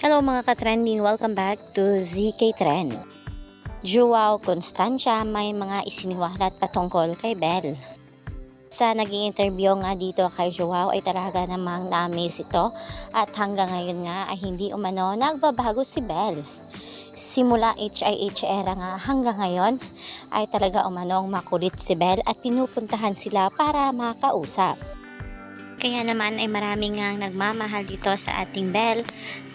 Hello mga ka-trending, welcome back to ZK Trend. Joao Constancia may mga isiniwalat patungkol kay Belle. Sa naging interview nga dito kay Joao ay talaga namang na-amaze ito at hanggang ngayon nga ay hindi umano nagbabago si Belle. Simula HIH era nga hanggang ngayon ay talaga umanong makulit si Belle at pinupuntahan sila para makausap. Kaya naman ay maraming nga nagmamahal dito sa ating Belle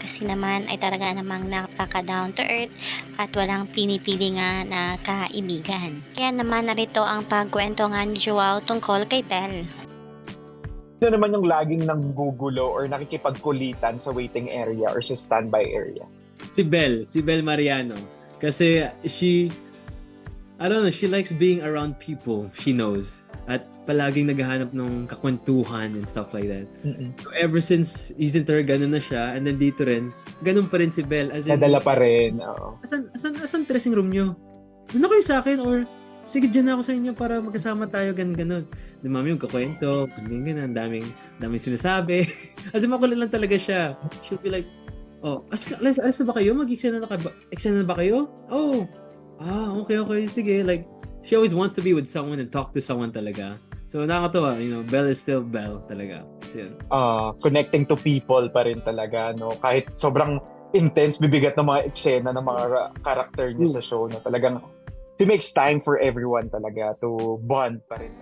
kasi naman ay talaga namang napaka down to earth at walang pinipili nga na kaibigan. Kaya naman narito ang pagkwento nga ni Joao tungkol kay Belle. Sino naman yung laging nanggugulo or nakikipagkulitan sa waiting area or sa standby area? si Belle, si Belle Mariano. Kasi she, I don't know, she likes being around people she knows. At palaging naghahanap ng kakwentuhan and stuff like that. So ever since isn't her, ganun na siya. And then dito rin, ganun pa rin si Belle. As in, Nadala pa rin. Oo. asan, asan, asan dressing room nyo? Doon kayo sa akin or sige dyan ako sa inyo para magkasama tayo ganun ganun. Di mami yung kakwento, ganyan ganun, daming, daming sinasabi. As in makulit lang talaga siya. She'll be like, oh, alis, alis, alis na ba kayo? Mag-extend na, ba, extend na ba kayo? Oh, ah, okay, okay, sige. Like, she always wants to be with someone and talk to someone talaga. So, nakakatawa, you know, Belle is still Belle talaga. So, yun. Ah, connecting to people pa rin talaga, no? Kahit sobrang intense, bibigat ng mga eksena ng mga ra- character niya sa show, no? Talagang he makes time for everyone talaga to bond pa rin.